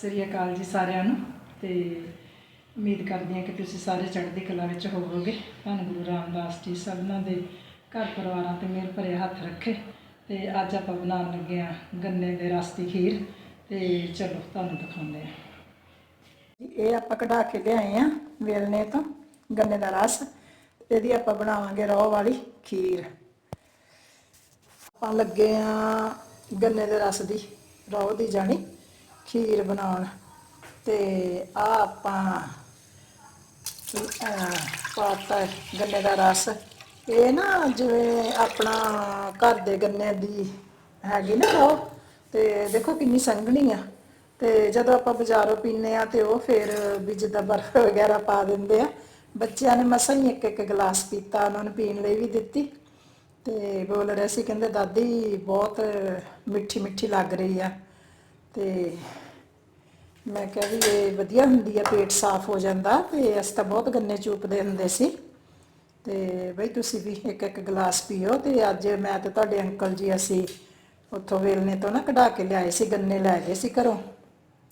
ਸ੍ਰੀ ਅਕਾਲ ਜੀ ਸਾਰਿਆਂ ਨੂੰ ਤੇ ਉਮੀਦ ਕਰਦੀ ਹਾਂ ਕਿ ਤੁਸੀਂ ਸਾਰੇ ਚੜ੍ਹਦੀ ਕਲਾ ਵਿੱਚ ਹੋਵੋਗੇ। ਧੰਨ ਗੁਰੂ ਰਾਮਦਾਸ ਜੀ ਸਭਨਾਂ ਦੇ ਘਰ ਪਰਿਵਾਰਾਂ ਤੇ ਮਿਹਰ ਭਰੇ ਹੱਥ ਰੱਖੇ ਤੇ ਅੱਜ ਆਪਾਂ ਬਣਾਉਣ ਲੱਗੇ ਆ ਗੰਨੇ ਦੇ ਰਸ ਦੀ ਖੀਰ ਤੇ ਚਲੋ ਤੁਹਾਨੂੰ ਦਿਖਾਉਂਦੇ ਆ ਇਹ ਆਪਾਂ ਕਢਾ ਕੇ ਲਿਆਏ ਆ ਵੇਲਣੇ ਤੋਂ ਗੰਨੇ ਦਾ ਰਸ ਇਹਦੀ ਆਪਾਂ ਬਣਾਵਾਂਗੇ ਰੋਹ ਵਾਲੀ ਖੀਰ। ਆਪਾਂ ਲੱਗੇ ਆ ਗੰਨੇ ਦੇ ਰਸ ਦੀ ਰੋਹ ਦੀ ਜਾਣੀ। ਖੀਰ ਬਣਾਉਣ ਤੇ ਆ ਆਪਾਂ ਪਾਤਾ ਗੰਨੇ ਦਾ ਰਸ। ਇਹ ਨਾ ਜਿਵੇਂ ਆਪਣਾ ਘਰ ਦੇ ਗੰਨੇ ਦੀ ਹੈਗੀ ਨਾ ਉਹ, ਤੇ ਦੇਖੋ ਕਿੰਨੀ ਸੰਘਣੀ ਆ। ਤੇ ਜਦੋਂ ਆਪਾਂ ਬਾਜ਼ਾਰੋਂ ਪੀਨੇ ਆ ਤੇ ਉਹ ਫਿਰ ਵੀ ਜਿੱਦਾਂ ਬਰਫ਼ ਵਗੈਰਾ ਪਾ ਦਿੰਦੇ ਆ। ਬੱਚਿਆਂ ਨੇ ਮਸਾਂ ਹੀ ਇੱਕ ਇੱਕ ਗਲਾਸ ਪੀਤਾ, ਉਹਨਾਂ ਨੂੰ ਪੀਣ ਲਈ ਵੀ ਦਿੱਤੀ। ਤੇ ਬੋਲ ਰਹੇ ਸੀ, ਕਹਿੰਦੇ, ਦਾਦੀ, ਬਹੁਤ ਮਿੱਠੀ ਮਿੱਠੀ ਲੱਗ ਰਹੀ ਆ। ਤੇ ਮੈਂ ਕਿਹਾ ਵੀ ਇਹ ਵਧੀਆ ਹੁੰਦੀ ਆ, ਪੇਟ ਸਾਫ਼ ਹੋ ਜਾਂਦਾ ਤੇ ਅਸੀਂ ਤਾਂ ਬਹੁਤ ਗੰਨੇ ਚੂਪਦੇ ਹੁੰਦੇ ਸੀ। ਤੇ ਬਈ ਤੁਸੀਂ ਵੀ ਇੱਕ ਇੱਕ ਗਲਾਸ ਪੀਓ ਤੇ ਅੱਜ ਮੈਂ ਤੇ ਤੁਹਾਡੇ ਅੰਕਲ ਜੀ ਅਸੀਂ ਉੱਥੋਂ ਵੇਲਨੇ ਤੋਂ ਨਾ ਕਢਾ ਕੇ ਲਿਆਏ ਸੀ, ਗੰਨੇ ਲੈ ਗਏ ਸੀ ਘਰੋਂ।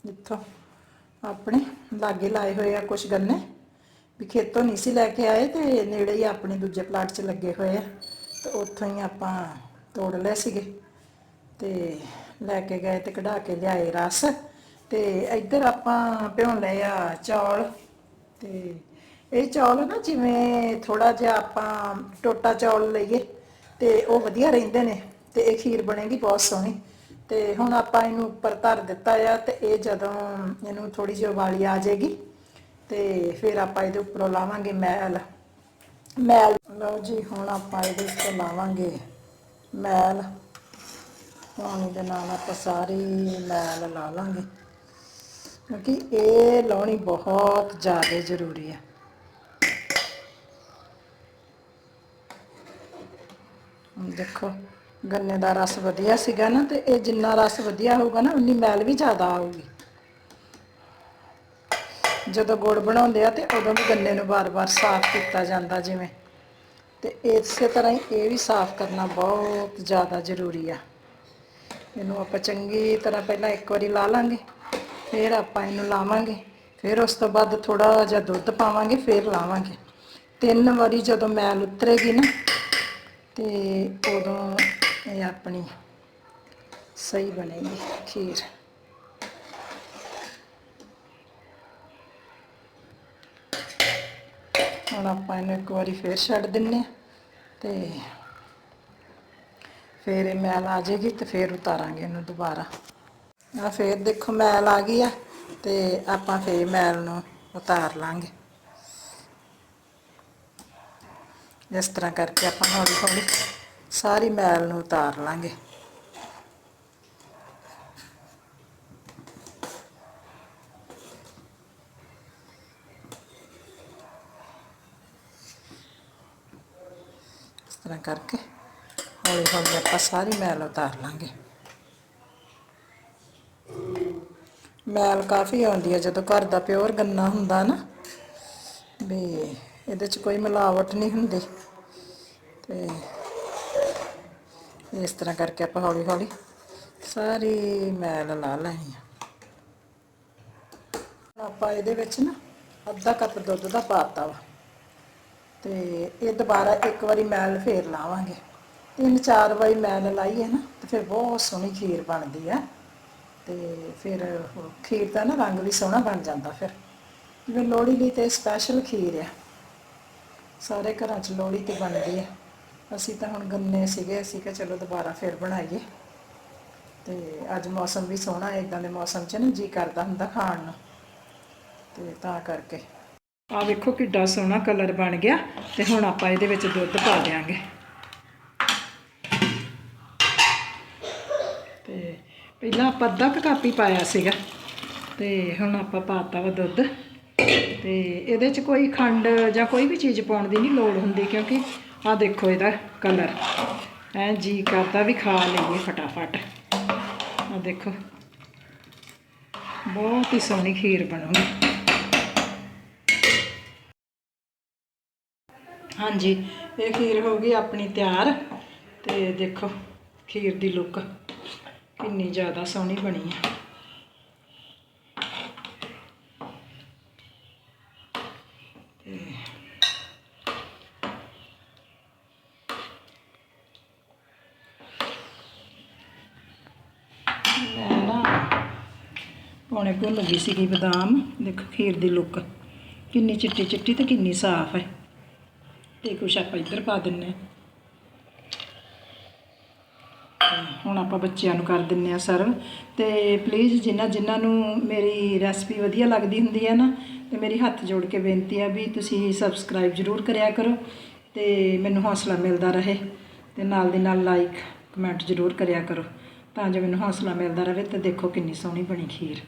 ਜਿੱਥੋਂ ਆਪਣੇ ਲਾਗੇ ਲਾਏ ਹੋਏ ਆ ਕੁਝ ਗੰਨੇ। ਵੀ ਖੇਤੋਂ ਨਹੀਂ ਸੀ ਲੈ ਕੇ ਆਏ ਤੇ ਨੇੜੇ ਹੀ ਆਪਣੇ ਦੂਜੇ ਪਲਾਟ 'ਚ ਲੱਗੇ ਹੋਏ ਆ। ਤੇ ਉੱਥੋਂ ਹੀ ਆਪਾਂ ਤੋੜ ਲਏ ਸੀਗੇ। ਤੇ ਲੈ ਕੇ ਗਏ ਤੇ ਕਢਾ ਕੇ ਲਿਆਏ ਰਸ। ਤੇ ਇੱਧਰ ਆਪਾਂ ਭਿਉਂ ਲਏ ਆ ਚੌਲ। ਤੇ ਇਹ ਚੌਲ ਨਾ ਜਿਵੇਂ ਥੋੜਾ ਜਿਹਾ ਆਪਾਂ ਟੋਟਾ ਚੌਲ ਲਈਏ, ਤੇ ਉਹ ਵਧੀਆ ਰਹਿੰਦੇ ਨੇ, ਤੇ ਇਹ ਖੀਰ ਬਣੇਗੀ ਬਹੁਤ ਸੋਹਣੀ। ਤੇ ਹੁਣ ਆਪਾਂ ਇਹਨੂੰ ਉੱਪਰ ਧਰ ਦਿੱਤਾ ਆ, ਤੇ ਇਹ ਜਦੋਂ ਇਹਨੂੰ ਥੋੜੀ ਜਿਹੀ ਉਬਾਲੀ ਆ ਜਾਏਗੀ, ਤੇ ਫਿਰ ਆਪਾਂ ਇਹਦੇ ਉੱਪਰੋਂ ਲਾਵਾਂਗੇ ਮੈਲ। ਮੈਲ, ਲਓ ਜੀ, ਹੁਣ ਆਪਾਂ ਇਹਦੇ ਉੱਤੇ ਲਾਵਾਂਗੇ ਮੈਲ। ਪਾਣੀ ਦੇ ਨਾਲ ਆਪਾਂ ਸਾਰੀ ਮੈਲ ਲਾ ਲਾਂਗੇ। ਕਿਉਂਕਿ ਇਹ ਲਾਉਣੀ ਬਹੁਤ ਜ਼ਿਆਦਾ ਜ਼ਰੂਰੀ ਹੈ। ਦੇਖੋ, ਗੰਨੇ ਦਾ ਰਸ ਵਧੀਆ ਸੀਗਾ ਨਾ ਤੇ ਇਹ ਜਿੰਨਾ ਰਸ ਵਧੀਆ ਹੋਊਗਾ ਨਾ, ਉਨੀ ਮੈਲ ਵੀ ਜ਼ਿਆਦਾ ਆਊਗੀ। ਜਦੋਂ ਗੁੜ ਬਣਾਉਂਦੇ ਆ ਤੇ ਉਦੋਂ ਵੀ ਗੰਨੇ ਨੂੰ ਵਾਰ-ਵਾਰ ਸਾਫ਼ ਕੀਤਾ ਜਾਂਦਾ ਜਿਵੇਂ। ਤੇ ਇਸੇ ਤਰ੍ਹਾਂ ਹੀ ਇਹ ਵੀ ਸਾਫ਼ ਕਰਨਾ ਬਹੁਤ ਜ਼ਿਆਦਾ ਜ਼ਰੂਰੀ ਆ। ਇਹਨੂੰ ਆਪਾਂ ਚੰਗੀ ਤਰ੍ਹਾਂ ਪਹਿਲਾਂ ਇੱਕ ਵਾਰੀ ਲਾ ਲਾਂਗੇ। ਫਿਰ ਆਪਾਂ ਇਹਨੂੰ ਲਾਵਾਂਗੇ। ਫਿਰ ਉਸ ਤੋਂ ਬਾਅਦ ਥੋੜਾ ਜਿਹਾ ਦੁੱਧ ਪਾਵਾਂਗੇ, ਫਿਰ ਲਾਵਾਂਗੇ। ਤਿੰਨ ਵਾਰੀ ਜਦੋਂ ਮੈਲ ਉਤਰੇਗੀ ਨਾ, ਤੇ ਉਦੋਂ ਇਹ ਆਪਣੀ ਸਹੀ ਬਣੇਗੀ ਖੀਰ। ਹੁਣ ਆਪਾਂ ਇਹਨੂੰ ਇੱਕ ਵਾਰੀ ਫੇਰ ਛੱਡ ਦਿੰਨੇ ਆ, ਤੇ ਫੇਰ ਇਹ ਮੈਲ ਆ ਜਾਏਗੀ ਤੇ ਫੇਰ ਉਤਾਰਾਂਗੇ ਇਹਨੂੰ ਦੁਬਾਰਾ। ਆ ਫੇਰ ਦੇਖੋ ਮੈਲ ਆ ਗਈ ਆ ਤੇ ਆਪਾਂ ਫੇਰ ਮੈਲ ਨੂੰ ਉਤਾਰ ਲਾਂਗੇ। ਇਸ ਤਰ੍ਹਾਂ ਕਰਕੇ ਆਪਾਂ ਹੌਲੀ ਹੌਲੀ ਸਾਰੀ ਮੈਲ ਨੂੰ ਉਤਾਰ ਲਾਂਗੇ। ਇਸ ਤਰ੍ਹਾਂ ਕਰਕੇ ਹੌਲੀ ਹੌਲੀ ਆਪਾਂ ਸਾਰੀ ਮੈਲ ਉਤਾਰ ਲਾਂਗੇ। ਮੈਲ ਕਾਫੀ ਆਉਂਦੀ ਹੈ ਜਦੋਂ ਘਰ ਦਾ ਪਿਓਰ ਗੰਨਾ ਹੁੰਦਾ ਨਾ, ਵੀ ਇਹਦੇ 'ਚ ਕੋਈ ਮਿਲਾਵਟ ਨਹੀਂ ਹੁੰਦੀ। ਤੇ ਇਸ ਤਰ੍ਹਾਂ ਕਰਕੇ ਆਪਾਂ ਹੌਲੀ ਹੌਲੀ ਸਾਰੀ ਮੈਲ ਲਾ ਲੈਣੀ ਆ। ਆਪਾਂ ਇਹਦੇ ਵਿੱਚ ਨਾ ਅੱਧਾ ਕੱਪ ਦੁੱਧ ਦਾ ਪਾਤਾ ਵਾ, ਤੇ ਇਹ ਦੁਬਾਰਾ ਇੱਕ ਵਾਰੀ ਮੈਲ ਫੇਰ ਲਾਵਾਂਗੇ। ਤਿੰਨ ਚਾਰ ਵਾਰੀ ਮੈਲ ਲਾਈਏ ਨਾ, ਤੇ ਫਿਰ ਬਹੁਤ ਸੋਹਣੀ ਖੀਰ ਬਣਦੀ ਆ। ਤੇ ਫਿਰ ਖੀਰ ਦਾ ਨਾ ਰੰਗ ਵੀ ਸੋਹਣਾ ਬਣ ਜਾਂਦਾ ਫਿਰ। ਜਿਵੇਂ ਲੋਹੜੀ ਲਈ ਤੇ ਸਪੈਸ਼ਲ ਖੀਰ ਆ। ਸਾਰੇ ਘਰਾਂ 'ਚ ਲੋਹੜੀ ਤੇ ਬਣਦੀ ਆ। ਅਸੀਂ ਤਾਂ ਹੁਣ ਗੰਨੇ ਸੀਗੇ, ਅਸੀਂ ਕਿ ਚਲੋ ਦੁਬਾਰਾ ਫਿਰ ਬਣਾਈਏ। ਤੇ ਅੱਜ ਮੌਸਮ ਵੀ ਸੋਹਣਾ ਹੈ ਇਦਾਂ ਦੇ ਮੌਸਮ 'ਚ ਨਾ ਜੀ ਕਰਦਾ ਹੁੰਦਾ ਖਾਣ ਨੂੰ। ਤੇ ਤਾਂ ਕਰਕੇ। ਆ ਵੇਖੋ ਕਿੱਡਾ ਸੋਹਣਾ ਕਲਰ ਬਣ ਗਿਆ ਤੇ ਹੁਣ ਆਪਾਂ ਇਹਦੇ ਵਿੱਚ ਦੁੱਧ ਪਾ ਦਿਆਂਗੇ ਤੇ ਪਹਿਲਾਂ ਆਪਾਂ ਅੱਧਾ ਕੁ ਕਾਪੀ ਪਾਇਆ ਸੀਗਾ ਤੇ ਹੁਣ ਆਪਾਂ ਪਾਤਾ ਵਾ ਦੁੱਧ। ਤੇ ਇਹਦੇ 'ਚ ਕੋਈ ਖੰਡ ਜਾਂ ਕੋਈ ਵੀ ਚੀਜ਼ ਪਾਉਣ ਦੀ ਨਹੀਂ ਲੋੜ ਹੁੰਦੀ ਕਿਉਂਕਿ ਆ ਦੇਖੋ ਇਹਦਾ ਕਲਰ ਐ ਜੀ ਕਰਦਾ ਵੀ ਖਾ ਲਈਏ ਫਟਾਫਟ। ਆ ਦੇਖੋ, ਬਹੁਤ ਹੀ ਸੋਹਣੀ ਖੀਰ ਬਣੂਗੀ। ਹਾਂਜੀ, ਇਹ ਖੀਰ ਹੋ ਗਈ ਆਪਣੀ ਤਿਆਰ। ਤੇ ਦੇਖੋ, ਖੀਰ ਦੀ ਲੁੱਕ कि ज़्यादा सोहनी बनी है। पौने भुन गई सी बदम देखो खीर की लुक कि चिट्टी चिट्टी तो कि साफ़ है तो कुछ आप इधर पा दें ਹੁਣ ਆਪਾਂ ਬੱਚਿਆਂ ਨੂੰ ਕਰ ਦਿੰਨੇ ਆ ਸਰਵ ਤੇ ਪਲੀਜ਼ ਜਿਨ੍ਹਾਂ ਜਿਨ੍ਹਾਂ ਨੂੰ ਮੇਰੀ ਰੈਸਪੀ ਵਧੀਆ ਲੱਗਦੀ ਹੁੰਦੀ ਹੈ ਨਾ, ਤੇ ਮੇਰੀ ਹੱਥ ਜੋੜ ਕੇ ਬੇਨਤੀ ਆ ਵੀ ਤੁਸੀਂ ਸਬਸਕ੍ਰਾਈਬ ਜ਼ਰੂਰ ਕਰਿਆ ਕਰੋ ਤੇ ਮੈਨੂੰ ਹੌਸਲਾ ਮਿਲਦਾ ਰਹੇ ਤੇ ਨਾਲ ਦੀ ਨਾਲ ਲਾਈਕ ਕਮੈਂਟ ਜ਼ਰੂਰ ਕਰਿਆ ਕਰੋ। ਤਾਂ ਜੋ ਮੈਨੂੰ ਹੌਸਲਾ ਮਿਲਦਾ ਰਹੇ ਤੇ ਦੇਖੋ ਕਿੰਨੀ ਸੋਹਣੀ ਬਣੀ ਖੀਰ।